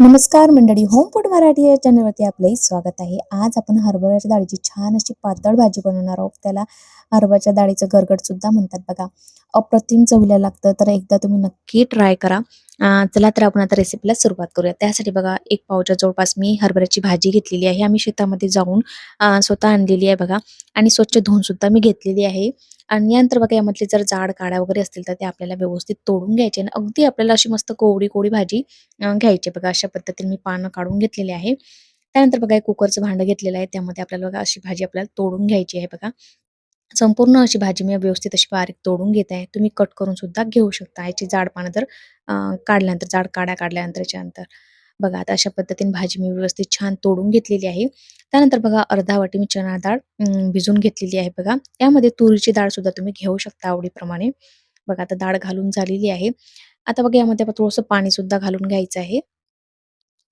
नमस्कार मंडळी home food Marathi या चॅनलवरती आपले स्वागत आहे. आज आपण हरभऱ्याच्या डाळीची छान अशी पातळ भाजी बनवणार आहोत. त्याला हरभऱ्याच्या डाळीचं गरगट सुद्धा म्हणतात बघा. अप्रतिम चवीला लागतं तर एकदा तुम्ही नक्की ट्राय करा. चला तर आपण आता रेसिपीला सुरुवात करूया त्यासाठी बघा एक पावच्या जवळपास मी हरभऱ्याची भाजी घेतलेली आहे. आम्ही शेतामध्ये जाऊन स्वतः आणलेली आहे बघा. आणि स्वच्छ धुवून सुद्धा मी घेतलेली आहे. आणि यानंतर बघा यामधले जर जाड काड्या वगैरे असतील तर ते आपल्याला व्यवस्थित तोडून घ्यायचे. आणि अगदी आपल्याला अशी मस्त कोवडी कोवडी भाजी घ्यायची. बघा अशा पद्धतीने मी पानं काढून घेतलेली आहे. त्यानंतर बघा कुकरचं भांडं घेतलेलं आहे. त्यामध्ये आपल्याला बघा अशी भाजी आपल्याला तोडून घ्यायची आहे बघा. संपूर्ण अशी भाजी मी व्यवस्थित अशी बारीक तोडून घेत आहे. तुम्ही कट करून सुद्धा घेऊ शकता. याची जाड पानं जर काढल्यानंतर जाड काड्या काढल्यानंतरच्या नंतर. बघा आता अशा पद्धतीने भाजी मी व्यवस्थित छान तोडून घेतलेली आहे. त्यानंतर बघा अर्धा वाटी मी चणा डाळ भिजून घेतलेली आहे बघा. यामध्ये तुरीची डाळ सुद्धा तुम्ही घेऊ शकता आवडीप्रमाणे. बघा आता डाळ घालून झालेली आहे. आता बघा यामध्ये आपण थोडंसं पाणी सुद्धा घालून घ्यायचं आहे.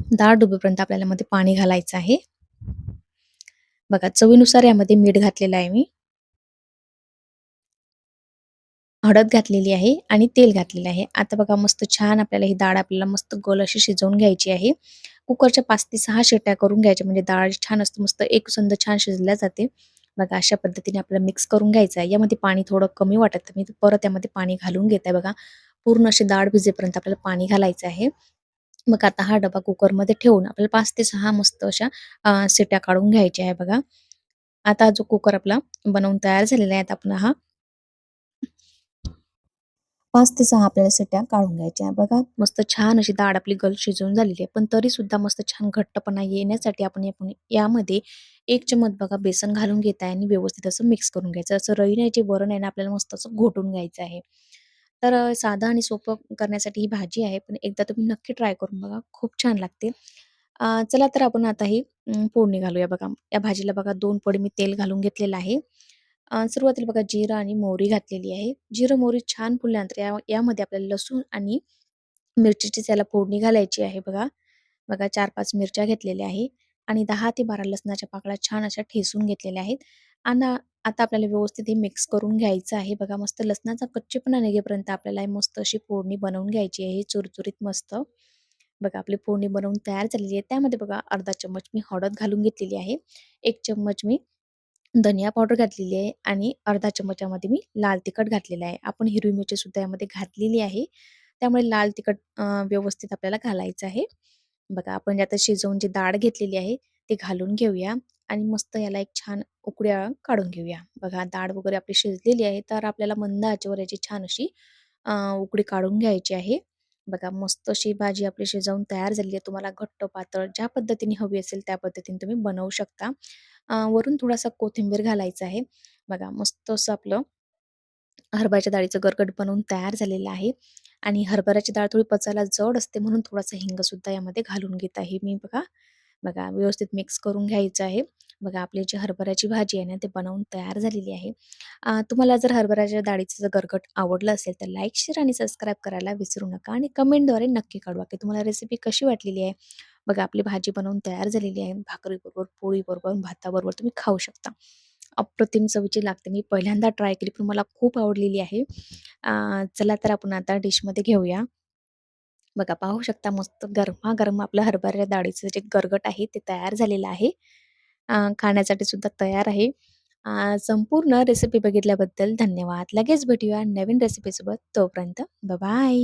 डाळ डुबेपर्यंत आपल्याला मध्ये पाणी घालायचं आहे. बघा चवीनुसार यामध्ये मीठ घातलेलं आहे मी. हळद घातलेली आहे आणि तेल घातलेलं आहे. आता बघा मस्त छान आपल्याला ही डाळ आपल्याला मस्त गोल अशी शिजवून घ्यायची आहे. कुकरच्या पाच ते सहा शिट्या करून घ्यायच्या म्हणजे डाळ छान असते मस्त एकसंध छान शिजल्या जाते. बघा अशा पद्धतीने आपल्याला मिक्स करून घ्यायचं आहे. यामध्ये पाणी थोडं कमी वाटत मी परत यामध्ये पाणी घालून घेत आहे बघा. पूर्ण अशी डाळ भिजेपर्यंत आपल्याला पाणी घालायचं आहे. मग आता हा डबा कुकरमध्ये ठेवून आपल्याला पाच ते सहा मस्त अशा सिट्या शिट्या काढून घ्यायच्या आहे बघा. आता जो कुकर आपला बनवून तयार झालेला आहे आता आपण हा पाच ते सहा आपल्याला शिट्ट्या काढून घ्यायच्या आहे बघा. मस्त छान अशी डाळ आपली गल शिजवून झालेली आहे. पण तरी सुद्धा मस्त छान घट्टपणा येण्यासाठी आपण यामध्ये एक चमच बघा बेसन घालून घेत आहे आणि व्यवस्थित असं मिक्स करून घ्यायचं. असं रवी नाही जे वरण आहे ना आपल्याला मस्त असं घोटून घ्यायचं आहे. तर साधा आणि सोपं करण्यासाठी ही भाजी आहे. पण एकदा तुम्ही नक्की ट्राय करून बघा. खूप छान लागते. चला तर आपण आता ही फोडणी घालूया बघा. या भाजीला बघा दोन पडी मी तेल घालून घेतलेलं आहे. सुरुवातीला बघा जिरं आणि मोहरी घातलेली आहे. जिरं मोहरी छान फुलल्यानंतर या यामध्ये आपल्याला लसूण आणि मिरचीची त्याला फोडणी घालायची आहे बघा. बघा चार पाच मिरच्या घेतलेल्या आहे आणि दहा ते बारा लसणाच्या पाकळ्या छान अशा ठेसून घेतलेल्या आहेत. आणि आता आपल्याला व्यवस्थित हे मिक्स करून घ्यायचं आहे बघा. मस्त लसणाचा कच्चेपणा निघेपर्यंत आपल्याला मस्त अशी फोडणी बनवून घ्यायची आहे. चुरचुरीत मस्त. बघा आपली फोडणी बनवून तयार झालेली आहे. त्यामध्ये बघा अर्धा चम्मच मी हळद घालून घेतलेली आहे. एक चम्मच मी धनिया पावडर घातलेली आहे आणि अर्धा चमचामध्ये मी लाल तिखट घातलेलं आहे. आपण हिरवी मिरची सुद्धा यामध्ये घातलेली आहे. त्यामुळे लाल तिखट व्यवस्थित आपल्याला घालायचं आहे. बघा आपण जे आता शिजवून जी डाळ घेतलेली आहे ते घालून घेऊया आणि मस्त याला एक छान उकड्या काढून घेऊया. बघा डाळ वगैरे आपली शिजलेली आहे तर आपल्याला मंद आचेवर याची छान अशी उकडी काढून घ्यायची आहे. बघा मस्त अशी भाजी आपली शिजवून तयार झालेली आहे. तुम्हाला घट्ट पातळ ज्या पद्धतीने हवी असेल त्या पद्धतीने तुम्ही बनवू शकता. अ, वरून थोडासा कोथिंबीर घालायचा आहे. बघा मस्त असं आपलं हरभऱ्याच्या डाळीचं गरगट बनवून तयार झालेलं आहे. आणि हरभऱ्याची डाळ थोडी पचायला जड असते म्हणून थोडासा हिंग सुद्धा यामध्ये घालून घेत आहे मी. बघा बघा व्यवस्थित मिक्स करून घ्यायचं आहे. बघा आपली जी हरभऱ्याची भाजी आहे ना ते बनवून तयार झालेली आहे. तुम्हाला जर हरभऱ्याच्या डाळीचं जर गरगट आवडलं असेल तर लाईक शेअर आणि सबस्क्राईब करायला विसरू नका आणि कमेंटद्वारे नक्की कळवा की तुम्हाला रेसिपी कशी वाटलेली आहे. बघा आपली भाजी बनवून तयार झालेली आहे. भाकरीबरोबर पोळीबरोबर भाताबरोबर तुम्ही खाऊ शकता. अप्रतिम चवीची लागते. मी पहिल्यांदा ट्राय केली पण मला खूप आवडलेली आहे. चला तर आपण आता डिशमध्ये घेऊया. बघा पाहू शकता मस्त गरमागरम आपलं हरभऱ्या डाळीचं जे गरगट आहे ते तयार झालेलं आहे. अ, खाण्यासाठी सुद्धा तयार आहे. अ, संपूर्ण रेसिपी बघितल्याबद्दल धन्यवाद. लगेच भेटूया नवीन रेसिपीसोबत तोपर्यंत बाय